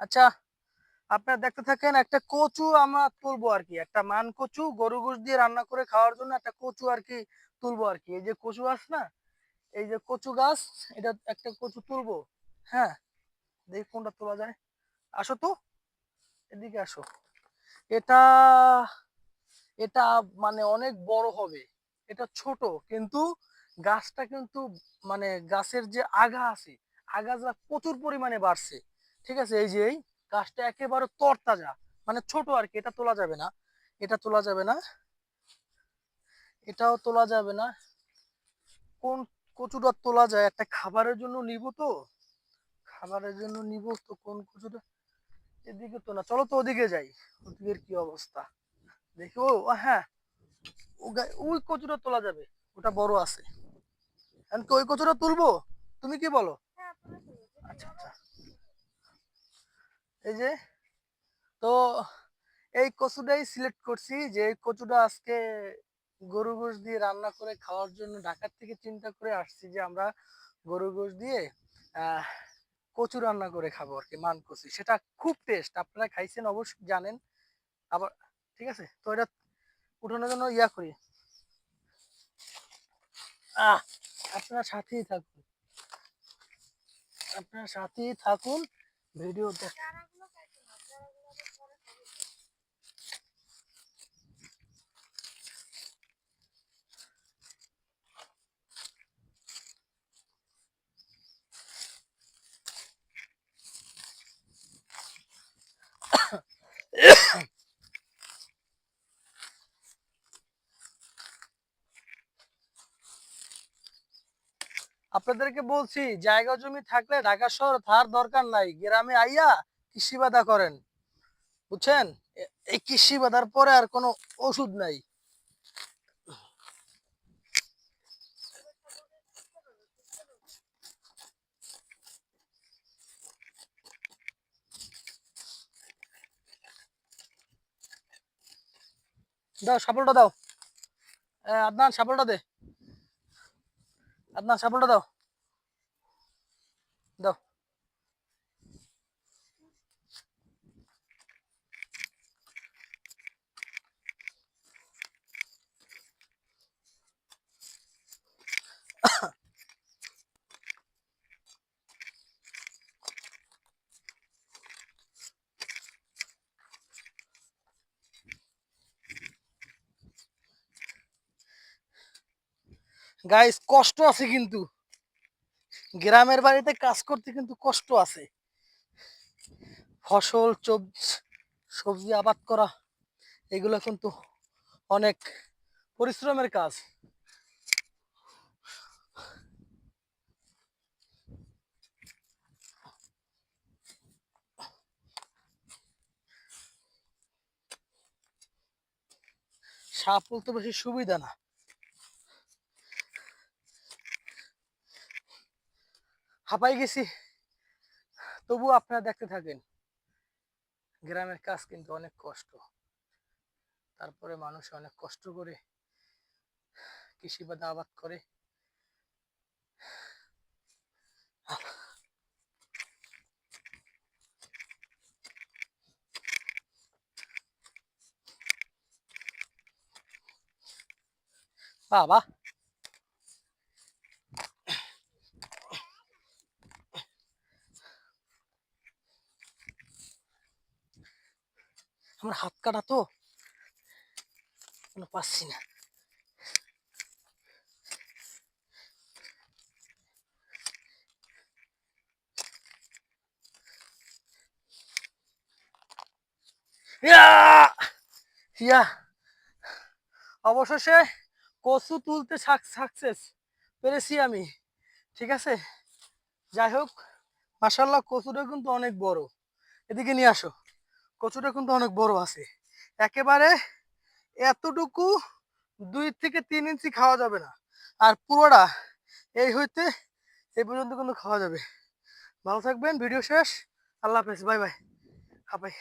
আচ্ছা আপনারা দেখতে থাকেন একটা কচু আমরা তুলবো আর কি, একটা মান কচু, গরু গোশ দিয়ে রান্না করে খাওয়ার জন্য একটা কচু আর কি তুলবো আর কি। এই যে কচু গাছ না, এই যে কচু গাছ, এটা একটা কচু তুলবো। হ্যাঁ দেখি কোনটা তোলা যায়। আসো তো, এদিকে আসো। এটা এটা মানে অনেক বড় হবে, এটা ছোট, কিন্তু গাছটা কিন্তু মানে গাছের যে আগা আছে আগাছা প্রচুর পরিমাণে বাড়ছে। ঠিক আছে? এই যে এই গাছটা একেবারে তরতাজা মানে ছোট আর কি এটা তোলা যাবে না। এটা তোলা যাবে না। এটাও তোলা যাবে না। কোন কচুটা তোলা যায়? একটা খাবারের জন্য নিব তো। খাবারের জন্য নিব তো কোন কচুটা? এদিকে তো না। চলো তো ওদিকে যাই। ওদিকের কি অবস্থা? দেখি ও হ্যাঁ ওই কচুটা তোলা যাবে। ওটা বড় আছে। এখন কি ওই কচুটা তুলবো? তুমি কি বলো? আচ্ছা আচ্ছা। এই যে, তো এই কচুটাই সিলেক্ট করছি যে এই কচুটা আজকে গরু গোশ দিয়ে রান্না করে খাওয়ার জন্য ঢাকার থেকে চিন্তা করে আসছি যে আমরা গরু গোশ দিয়ে কচু রান্না করে খাব আর কি মান কচু সেটা খুব টেস্ট আপনারা খাইছেন অবশ্যই জানেন। আবার, ঠিক আছে? তো এটা উঠানোর জন্য ইয়া করি। আহ, আপনারা সাথেই থাকুন। আপনার সাথেই থাকুন ভিডিও দেখ আপনাদেরকে বলছি, জায়গা জমি থাকলে ঢাকা শহর থার দরকার নাই। গ্রামে আইয়া কৃষি বাধা করেন। বুঝছেন? এই কৃষি বাধার পরে আর কোনো ওষুধ নাই। দাও সাপলটা দাও। আদনান সাপলটা দে। আদনান সাপলটা দাও। দাও। গাইস কষ্ট আছে কিন্তু। গ্রামের বাড়িতে কাজ করতে কিন্তু কষ্ট আছে। ফসল সবজি আবাদ করা, এগুলো কিন্তু অনেক পরিশ্রমের কাজ। সাপ বলতে বেশি সুবিধা না। হাঁপাই গেছি। তবু আপনারা দেখতে থাকেন, গ্রামের কাজ কিন্তু অনেক কষ্ট। তারপরে মানুষ অনেক কষ্ট করে কৃষি বাদা আবাদ করে। বাবা! আমার হাত কাটা তো? পাচ্ছি না! অবশেষে কচু তুলতে সাকসেস পেরেছি আমি। ঠিক আছে? যাই হোক মাসাল্লাহ কচুটা কিন্তু অনেক বড়। এদিকে নিয়ে আসো। কচুটা কিন্তু অনেক বড় আছে। একেবারে এতটুকু দুই থেকে তিন ইঞ্চি খাওয়া যাবে না। আর পুরোটা এই হইতে এই পর্যন্ত কিন্তু খাওয়া যাবে। ভালো থাকবেন, ভিডিও শেষ। আল্লাহ হাফেজ, বাই বাই। হাবাই